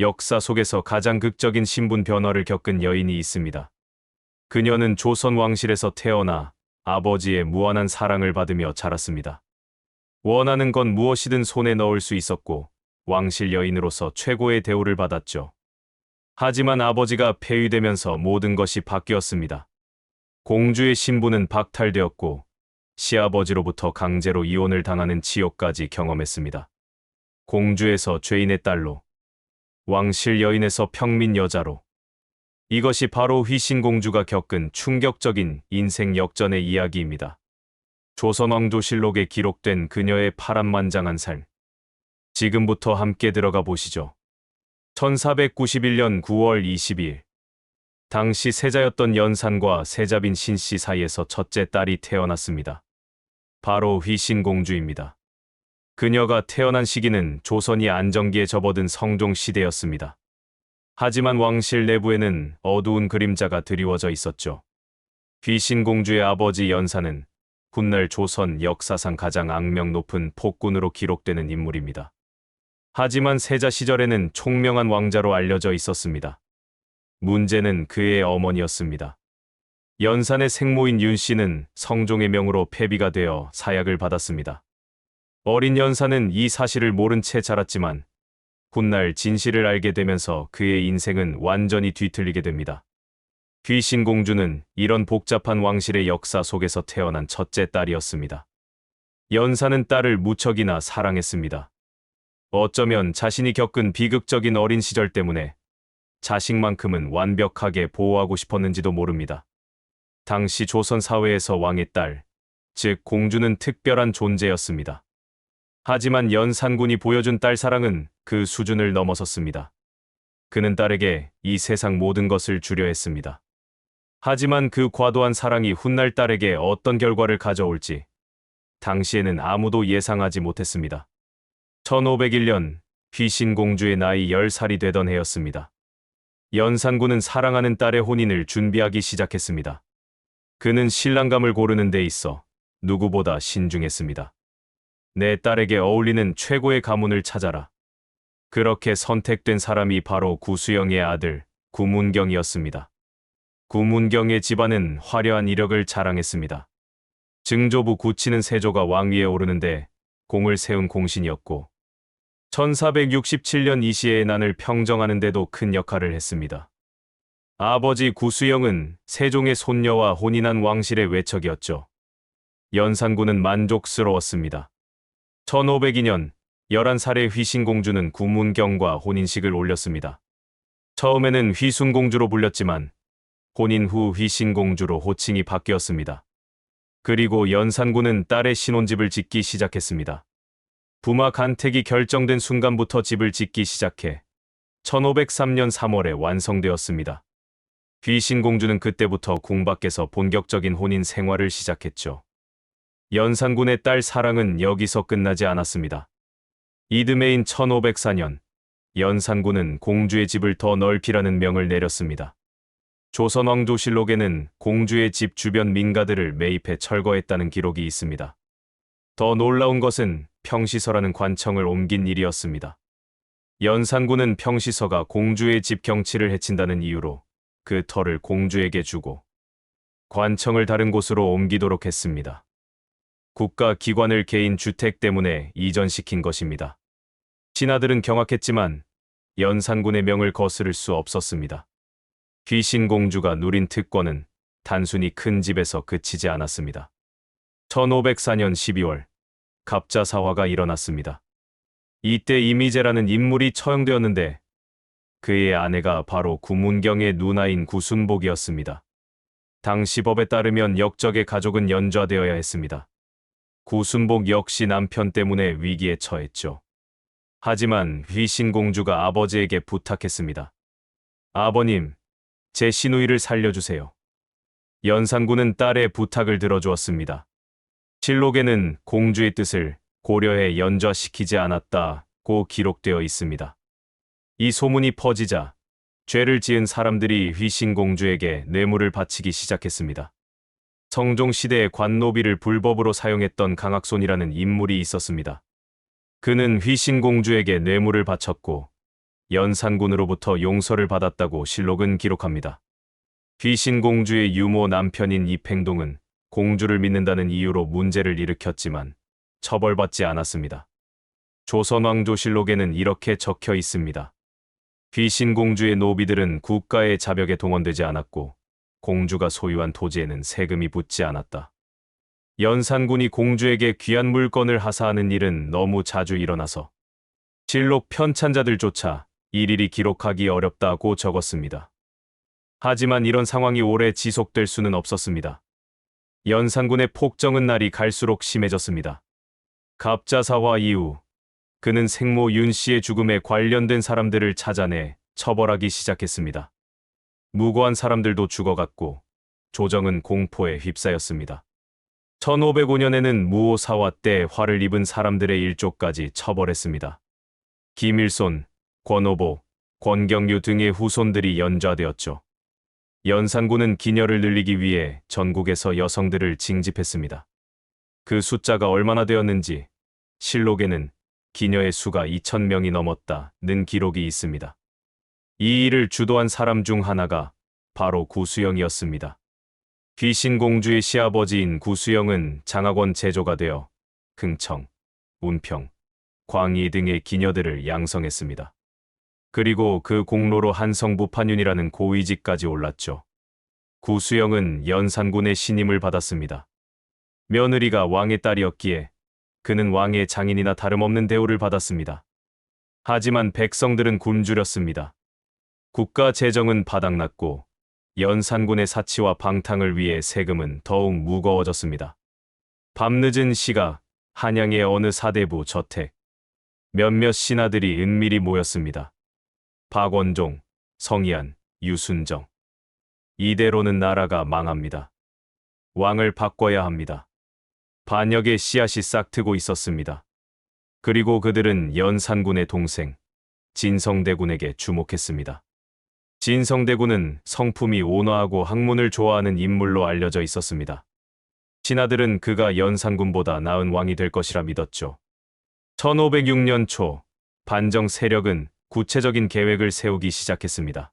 역사 속에서 가장 극적인 신분 변화를 겪은 여인이 있습니다. 그녀는 조선 왕실에서 태어나 아버지의 무한한 사랑을 받으며 자랐습니다. 원하는 건 무엇이든 손에 넣을 수 있었고 왕실 여인으로서 최고의 대우를 받았죠. 하지만 아버지가 폐위되면서 모든 것이 바뀌었습니다. 공주의 신분은 박탈되었고 시아버지로부터 강제로 이혼을 당하는 치욕까지 경험했습니다. 공주에서 죄인의 딸로, 왕실 여인에서 평민 여자로. 이것이 바로 휘신공주가 겪은 충격적인 인생 역전의 이야기입니다. 조선왕조실록에 기록된 그녀의 파란만장한 삶. 지금부터 함께 들어가 보시죠. 1491년 9월 20일. 당시 세자였던 연산과 세자빈 신씨 사이에서 첫째 딸이 태어났습니다. 바로 휘신공주입니다. 그녀가 태어난 시기는 조선이 안정기에 접어든 성종 시대였습니다. 하지만 왕실 내부에는 어두운 그림자가 드리워져 있었죠. 휘신공주의 아버지 연산은 훗날 조선 역사상 가장 악명 높은 폭군으로 기록되는 인물입니다. 하지만 세자 시절에는 총명한 왕자로 알려져 있었습니다. 문제는 그의 어머니였습니다. 연산의 생모인 윤 씨는 성종의 명으로 폐비가 되어 사약을 받았습니다. 어린 연산은 이 사실을 모른 채 자랐지만 훗날 진실을 알게 되면서 그의 인생은 완전히 뒤틀리게 됩니다. 귀신 공주는 이런 복잡한 왕실의 역사 속에서 태어난 첫째 딸이었습니다. 연산은 딸을 무척이나 사랑했습니다. 어쩌면 자신이 겪은 비극적인 어린 시절 때문에 자식만큼은 완벽하게 보호하고 싶었는지도 모릅니다. 당시 조선 사회에서 왕의 딸, 즉 공주는 특별한 존재였습니다. 하지만 연산군이 보여준 딸 사랑은 그 수준을 넘어섰습니다. 그는 딸에게 이 세상 모든 것을 주려 했습니다. 하지만 그 과도한 사랑이 훗날 딸에게 어떤 결과를 가져올지 당시에는 아무도 예상하지 못했습니다. 1501년 휘신공주의 나이 10살이 되던 해였습니다. 연산군은 사랑하는 딸의 혼인을 준비하기 시작했습니다. 그는 신랑감을 고르는 데 있어 누구보다 신중했습니다. 내 딸에게 어울리는 최고의 가문을 찾아라. 그렇게 선택된 사람이 바로 구수영의 아들 구문경이었습니다. 구문경의 집안은 화려한 이력을 자랑했습니다. 증조부 구치는 세조가 왕위에 오르는데 공을 세운 공신이었고 1467년 이시의 난을 평정하는 데도 큰 역할을 했습니다. 아버지 구수영은 세종의 손녀와 혼인한 왕실의 외척이었죠. 연산군은 만족스러웠습니다. 1502년 11살의 휘신공주는 구문경과 혼인식을 올렸습니다. 처음에는 휘순공주로 불렸지만 혼인 후 휘신공주로 호칭이 바뀌었습니다. 그리고 연산군은 딸의 신혼집을 짓기 시작했습니다. 부마 간택이 결정된 순간부터 집을 짓기 시작해 1503년 3월에 완성되었습니다. 휘신공주는 그때부터 궁 밖에서 본격적인 혼인 생활을 시작했죠. 연산군의 딸 사랑은 여기서 끝나지 않았습니다. 이듬해인 1504년, 연산군은 공주의 집을 더 넓히라는 명을 내렸습니다. 조선왕조실록에는 공주의 집 주변 민가들을 매입해 철거했다는 기록이 있습니다. 더 놀라운 것은 평시서라는 관청을 옮긴 일이었습니다. 연산군은 평시서가 공주의 집 경치를 해친다는 이유로 그 터를 공주에게 주고 관청을 다른 곳으로 옮기도록 했습니다. 국가 기관을 개인 주택 때문에 이전시킨 것입니다. 신하들은 경악했지만 연산군의 명을 거스를 수 없었습니다. 귀신 공주가 누린 특권은 단순히 큰 집에서 그치지 않았습니다. 1504년 12월 갑자사화가 일어났습니다. 이때 이미재라는 인물이 처형되었는데 그의 아내가 바로 구문경의 누나인 구순복이었습니다. 당시 법에 따르면 역적의 가족은 연좌되어야 했습니다. 구순복 역시 남편 때문에 위기에 처했죠. 하지만 휘신공주가 아버지에게 부탁했습니다. 아버님, 제 시누이를 살려주세요. 연산군은 딸의 부탁을 들어주었습니다. 실록에는 공주의 뜻을 고려해 연좌시키지 않았다고 기록되어 있습니다. 이 소문이 퍼지자 죄를 지은 사람들이 휘신공주에게 뇌물을 바치기 시작했습니다. 성종 시대에 관노비를 불법으로 사용했던 강학손이라는 인물이 있었습니다. 그는 휘신공주에게 뇌물을 바쳤고 연산군으로부터 용서를 받았다고 실록은 기록합니다. 귀신공주의 유모 남편인 이팽동은 공주를 믿는다는 이유로 문제를 일으켰지만 처벌받지 않았습니다. 조선왕조실록에는 이렇게 적혀 있습니다. 귀신공주의 노비들은 국가의 자벽에 동원되지 않았고 공주가 소유한 토지에는 세금이 붙지 않았다. 연산군이 공주에게 귀한 물건을 하사하는 일은 너무 자주 일어나서 실록 편찬자들조차 일일이 기록하기 어렵다고 적었습니다. 하지만 이런 상황이 오래 지속될 수는 없었습니다. 연산군의 폭정은 날이 갈수록 심해졌습니다. 갑자사화 이후 그는 생모 윤 씨의 죽음에 관련된 사람들을 찾아내 처벌하기 시작했습니다. 무고한 사람들도 죽어갔고 조정은 공포에 휩싸였습니다. 1505년에는 무오사화 때 화를 입은 사람들의 일족까지 처벌했습니다. 김일손, 권오보, 권경유 등의 후손들이 연좌되었죠. 연산군은 기녀를 늘리기 위해 전국에서 여성들을 징집했습니다. 그 숫자가 얼마나 되었는지 실록에는 기녀의 수가 2천명이 넘었다는 기록이 있습니다. 이 일을 주도한 사람 중 하나가 바로 구수영이었습니다. 귀신공주의 시아버지인 구수영은 장학원 제조가 되어 흥청, 운평, 광희 등의 기녀들을 양성했습니다. 그리고 그 공로로 한성부판윤이라는 고위직까지 올랐죠. 구수영은 연산군의 신임을 받았습니다. 며느리가 왕의 딸이었기에 그는 왕의 장인이나 다름없는 대우를 받았습니다. 하지만 백성들은 굶주렸습니다. 국가 재정은 바닥났고 연산군의 사치와 방탕을 위해 세금은 더욱 무거워졌습니다. 밤늦은 시각 한양의 어느 사대부 저택 몇몇 신하들이 은밀히 모였습니다. 박원종, 성희안, 유순정. 이대로는 나라가 망합니다. 왕을 바꿔야 합니다. 반역의 씨앗이 싹트고 있었습니다. 그리고 그들은 연산군의 동생, 진성대군에게 주목했습니다. 진성대군은 성품이 온화하고 학문을 좋아하는 인물로 알려져 있었습니다. 신하들은 그가 연산군보다 나은 왕이 될 것이라 믿었죠. 1506년 초, 반정 세력은 구체적인 계획을 세우기 시작했습니다.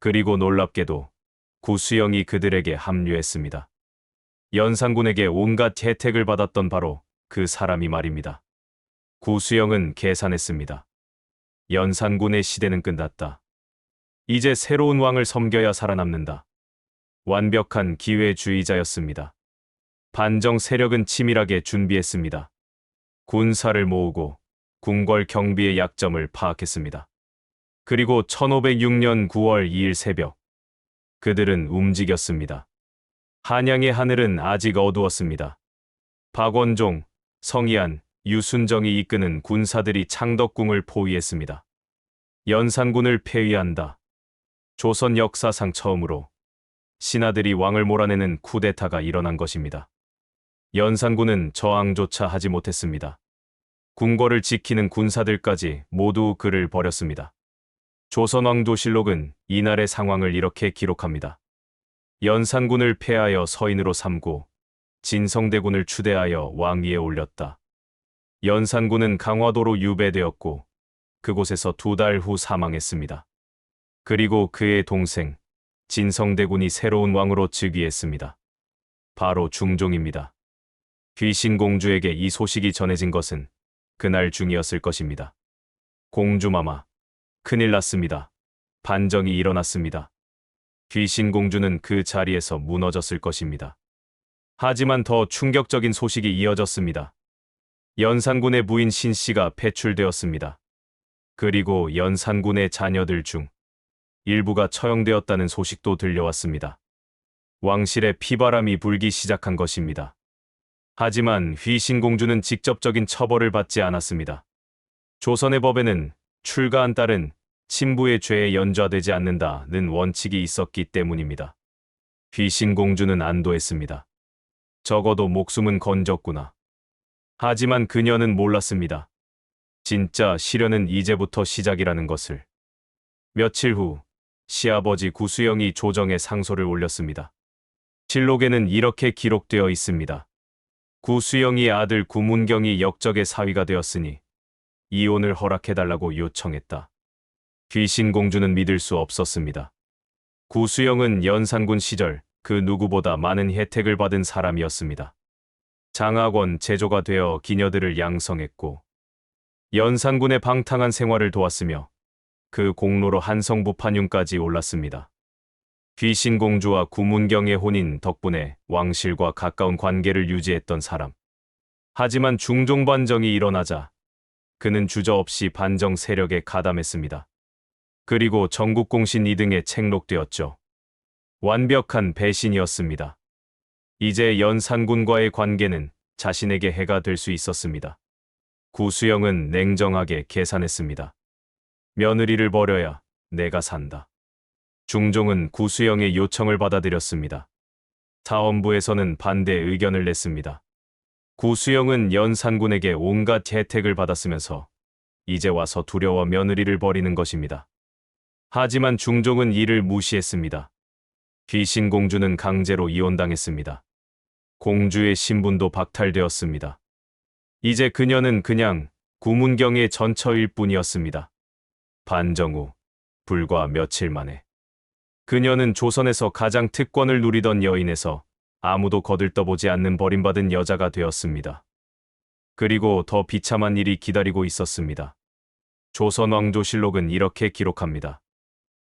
그리고 놀랍게도 구수영이 그들에게 합류했습니다. 연산군에게 온갖 혜택을 받았던 바로 그 사람이 말입니다. 구수영은 계산했습니다. 연산군의 시대는 끝났다. 이제 새로운 왕을 섬겨야 살아남는다. 완벽한 기회주의자였습니다. 반정 세력은 치밀하게 준비했습니다. 군사를 모으고 궁궐 경비의 약점을 파악했습니다. 그리고 1506년 9월 2일 새벽, 그들은 움직였습니다. 한양의 하늘은 아직 어두웠습니다. 박원종, 성희안, 유순정이 이끄는 군사들이 창덕궁을 포위했습니다. 연산군을 폐위한다. 조선 역사상 처음으로 신하들이 왕을 몰아내는 쿠데타가 일어난 것입니다. 연산군은 저항조차 하지 못했습니다. 궁궐을 지키는 군사들까지 모두 그를 버렸습니다. 조선왕조실록은 이날의 상황을 이렇게 기록합니다. 연산군을 패하여 서인으로 삼고 진성대군을 추대하여 왕위에 올렸다. 연산군은 강화도로 유배되었고 그곳에서 두 달 후 사망했습니다. 그리고 그의 동생 진성대군이 새로운 왕으로 즉위했습니다. 바로 중종입니다. 귀신공주에게 이 소식이 전해진 것은 그날 중이었을 것입니다. 공주마마, 큰일 났습니다. 반정이 일어났습니다. 귀신공주는 그 자리에서 무너졌을 것입니다. 하지만 더 충격적인 소식이 이어졌습니다. 연산군의 부인 신씨가 배출되었습니다. 그리고 연산군의 자녀들 중 일부가 처형되었다는 소식도 들려왔습니다. 왕실에 피바람이 불기 시작한 것입니다. 하지만 휘신공주는 직접적인 처벌을 받지 않았습니다. 조선의 법에는 출가한 딸은 친부의 죄에 연좌되지 않는다는 원칙이 있었기 때문입니다. 휘신공주는 안도했습니다. 적어도 목숨은 건졌구나. 하지만 그녀는 몰랐습니다. 진짜 시련은 이제부터 시작이라는 것을. 며칠 후 시아버지 구수영이 조정에 상소를 올렸습니다. 실록에는 이렇게 기록되어 있습니다. 구수영이 아들 구문경이 역적의 사위가 되었으니 이혼을 허락해달라고 요청했다. 귀신 공주는 믿을 수 없었습니다. 구수영은 연산군 시절 그 누구보다 많은 혜택을 받은 사람이었습니다. 장학원 제조가 되어 기녀들을 양성했고 연산군의 방탕한 생활을 도왔으며 그 공로로 한성부 판윤까지 올랐습니다. 귀신 공주와 구문경의 혼인 덕분에 왕실과 가까운 관계를 유지했던 사람. 하지만 중종 반정이 일어나자 그는 주저없이 반정 세력에 가담했습니다. 그리고 전국공신 2등에 책록되었죠. 완벽한 배신이었습니다. 이제 연산군과의 관계는 자신에게 해가 될 수 있었습니다. 구수영은 냉정하게 계산했습니다. 며느리를 버려야 내가 산다. 중종은 구수영의 요청을 받아들였습니다. 사원부에서는 반대 의견을 냈습니다. 구수영은 연산군에게 온갖 혜택을 받았으면서 이제 와서 두려워 며느리를 버리는 것입니다. 하지만 중종은 이를 무시했습니다. 귀신 공주는 강제로 이혼당했습니다. 공주의 신분도 박탈되었습니다. 이제 그녀는 그냥 구문경의 전처일 뿐이었습니다. 반정 후 불과 며칠 만에 그녀는 조선에서 가장 특권을 누리던 여인에서 아무도 거들떠보지 않는 버림받은 여자가 되었습니다. 그리고 더 비참한 일이 기다리고 있었습니다. 조선 왕조실록은 이렇게 기록합니다.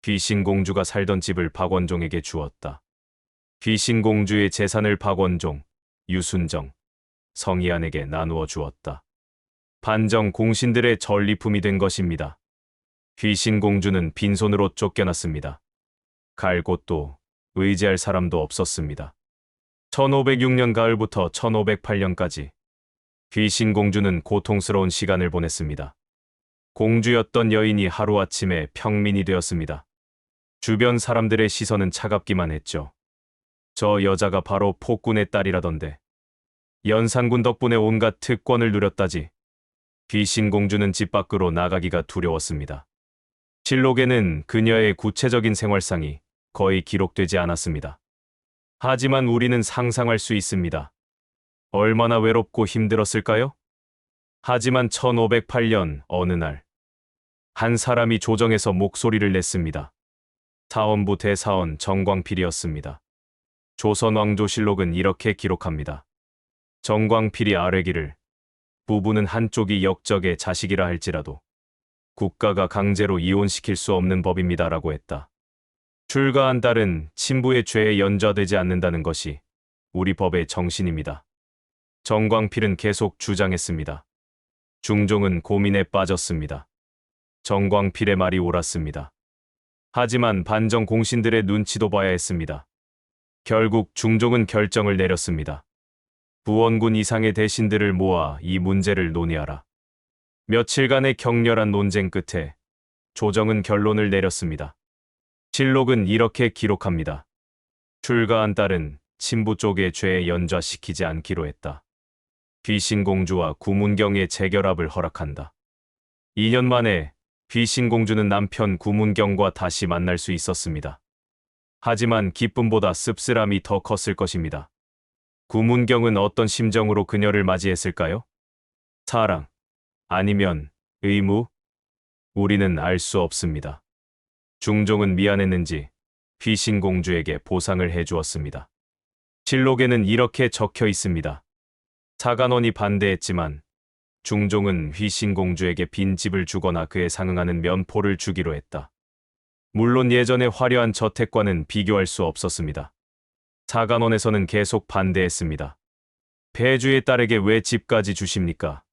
귀신 공주가 살던 집을 박원종에게 주었다. 귀신 공주의 재산을 박원종, 유순정, 성희안에게 나누어 주었다. 반정 공신들의 전리품이 된 것입니다. 귀신 공주는 빈손으로 쫓겨났습니다. 갈 곳도 의지할 사람도 없었습니다. 1506년 가을부터 1508년까지 귀신 공주는 고통스러운 시간을 보냈습니다. 공주였던 여인이 하루아침에 평민이 되었습니다. 주변 사람들의 시선은 차갑기만 했죠. 저 여자가 바로 폭군의 딸이라던데. 연산군 덕분에 온갖 특권을 누렸다지. 귀신 공주는 집 밖으로 나가기가 두려웠습니다. 실록에는 그녀의 구체적인 생활상이 거의 기록되지 않았습니다. 하지만 우리는 상상할 수 있습니다. 얼마나 외롭고 힘들었을까요? 하지만 1508년 어느 날, 한 사람이 조정에서 목소리를 냈습니다. 사원부 대사원 정광필이었습니다. 조선 왕조실록은 이렇게 기록합니다. 정광필이 아뢰기를 부부는 한쪽이 역적의 자식이라 할지라도 국가가 강제로 이혼시킬 수 없는 법입니다라고 했다. 출가한 딸은 친부의 죄에 연좌되지 않는다는 것이 우리 법의 정신입니다. 정광필은 계속 주장했습니다. 중종은 고민에 빠졌습니다. 정광필의 말이 옳았습니다. 하지만 반정 공신들의 눈치도 봐야 했습니다. 결국 중종은 결정을 내렸습니다. 부원군 이상의 대신들을 모아 이 문제를 논의하라. 며칠간의 격렬한 논쟁 끝에 조정은 결론을 내렸습니다. 실록은 이렇게 기록합니다. 출가한 딸은 친부 쪽의 죄에 연좌시키지 않기로 했다. 귀신공주와 구문경의 재결합을 허락한다. 2년 만에 귀신공주는 남편 구문경과 다시 만날 수 있었습니다. 하지만 기쁨보다 씁쓸함이 더 컸을 것입니다. 구문경은 어떤 심정으로 그녀를 맞이했을까요? 사랑, 아니면 의무? 우리는 알 수 없습니다. 중종은 미안했는지 귀신 공주에게 보상을 해주었습니다. 실록에는 이렇게 적혀 있습니다. 사간원이 반대했지만 중종은 휘신 공주에게 빈 집을 주거나 그에 상응하는 면포를 주기로 했다. 물론 예전의 화려한 저택과는 비교할 수 없었습니다. 사간원에서는 계속 반대했습니다. 배주의 딸에게 왜 집까지 주십니까?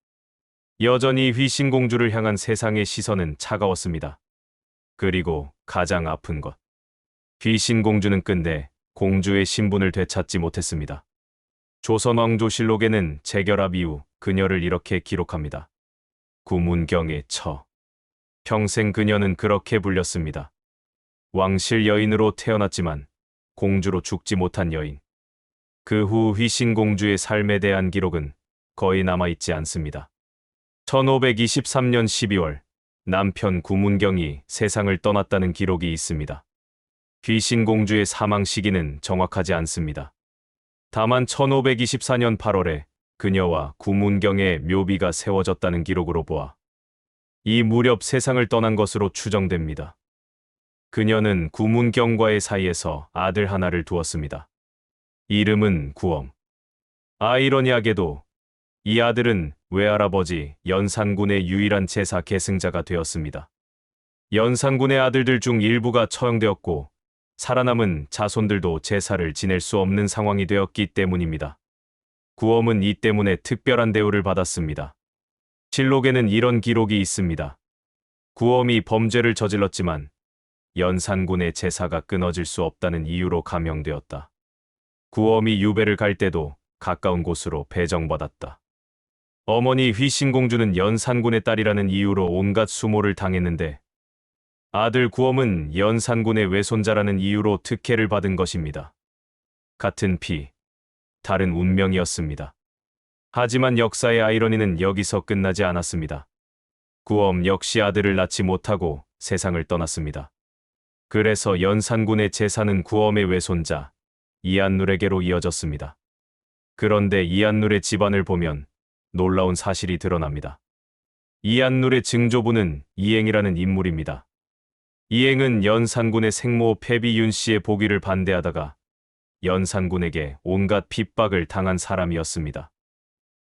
여전히 휘신공주를 향한 세상의 시선은 차가웠습니다. 그리고 가장 아픈 것. 휘신공주는 끝내 공주의 신분을 되찾지 못했습니다. 조선왕조실록에는 재결합 이후 그녀를 이렇게 기록합니다. 구문경의 처. 평생 그녀는 그렇게 불렸습니다. 왕실 여인으로 태어났지만 공주로 죽지 못한 여인. 그 후 휘신공주의 삶에 대한 기록은 거의 남아있지 않습니다. 1523년 12월 남편 구문경이 세상을 떠났다는 기록이 있습니다. 귀신공주의 사망 시기는 정확하지 않습니다. 다만 1524년 8월에 그녀와 구문경의 묘비가 세워졌다는 기록으로 보아 이 무렵 세상을 떠난 것으로 추정됩니다. 그녀는 구문경과의 사이에서 아들 하나를 두었습니다. 이름은 구엄. 아이러니하게도 이 아들은 외할아버지 연산군의 유일한 제사 계승자가 되었습니다. 연산군의 아들들 중 일부가 처형되었고 살아남은 자손들도 제사를 지낼 수 없는 상황이 되었기 때문입니다. 구엄은 이 때문에 특별한 대우를 받았습니다. 실록에는 이런 기록이 있습니다. 구엄이 범죄를 저질렀지만 연산군의 제사가 끊어질 수 없다는 이유로 감형되었다. 구엄이 유배를 갈 때도 가까운 곳으로 배정받았다. 어머니 휘신공주는 연산군의 딸이라는 이유로 온갖 수모를 당했는데 아들 구엄은 연산군의 외손자라는 이유로 특혜를 받은 것입니다. 같은 피, 다른 운명이었습니다. 하지만 역사의 아이러니는 여기서 끝나지 않았습니다. 구엄 역시 아들을 낳지 못하고 세상을 떠났습니다. 그래서 연산군의 제사는 구엄의 외손자 이안눌에게로 이어졌습니다. 그런데 이안눌의 집안을 보면 놀라운 사실이 드러납니다. 이안눌의 증조부는 이행이라는 인물입니다. 이행은 연산군의 생모 패비윤 씨의 보기를 반대하다가 연산군에게 온갖 핍박을 당한 사람이었습니다.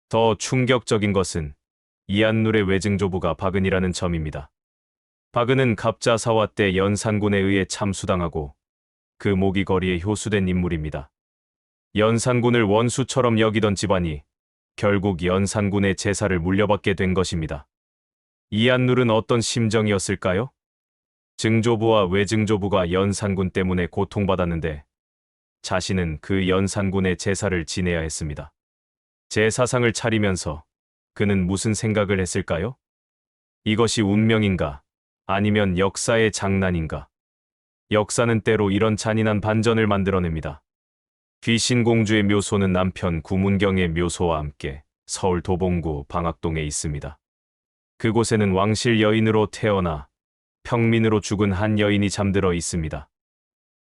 더 충격적인 것은 이안눌의 외증조부가 박은이라는 점입니다. 박은은 갑자사화 때 연산군에 의해 참수당하고 그 모기 거리에 효수된 인물입니다. 연산군을 원수처럼 여기던 집안이 결국 연산군의 제사를 물려받게 된 것입니다. 이안눌은 어떤 심정이었을까요? 증조부와 외증조부가 연산군 때문에 고통받았는데 자신은 그 연산군의 제사를 지내야 했습니다. 제사상을 차리면서 그는 무슨 생각을 했을까요? 이것이 운명인가? 아니면 역사의 장난인가? 역사는 때로 이런 잔인한 반전을 만들어냅니다. 귀신공주의 묘소는 남편 구문경의 묘소와 함께 서울 도봉구 방학동에 있습니다. 그곳에는 왕실 여인으로 태어나 평민으로 죽은 한 여인이 잠들어 있습니다.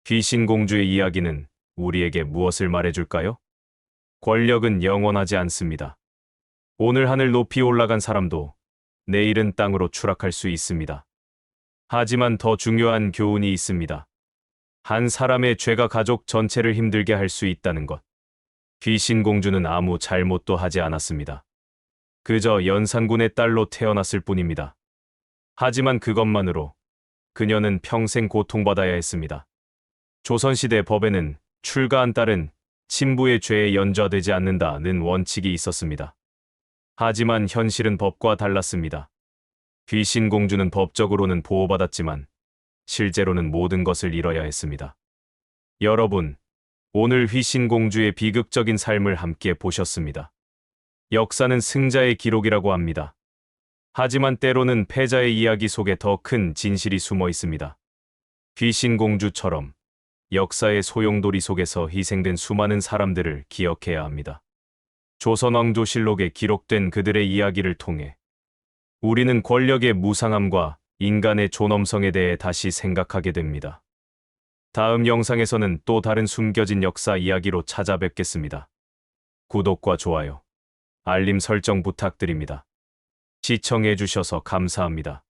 귀신공주의 이야기는 우리에게 무엇을 말해줄까요? 권력은 영원하지 않습니다. 오늘 하늘 높이 올라간 사람도 내일은 땅으로 추락할 수 있습니다. 하지만 더 중요한 교훈이 있습니다. 한 사람의 죄가 가족 전체를 힘들게 할 수 있다는 것. 귀신 공주는 아무 잘못도 하지 않았습니다. 그저 연산군의 딸로 태어났을 뿐입니다. 하지만 그것만으로 그녀는 평생 고통받아야 했습니다. 조선시대 법에는 출가한 딸은 친부의 죄에 연좌되지 않는다는 원칙이 있었습니다. 하지만 현실은 법과 달랐습니다. 귀신 공주는 법적으로는 보호받았지만 실제로는 모든 것을 잃어야 했습니다. 여러분, 오늘 휘신 공주의 비극적인 삶을 함께 보셨습니다. 역사는 승자의 기록이라고 합니다. 하지만 때로는 패자의 이야기 속에 더 큰 진실이 숨어 있습니다. 귀신 공주처럼 역사의 소용돌이 속에서 희생된 수많은 사람들을 기억해야 합니다. 조선왕조실록에 기록된 그들의 이야기를 통해 우리는 권력의 무상함과 인간의 존엄성에 대해 다시 생각하게 됩니다. 다음 영상에서는 또 다른 숨겨진 역사 이야기로 찾아뵙겠습니다. 구독과 좋아요, 알림 설정 부탁드립니다. 시청해주셔서 감사합니다.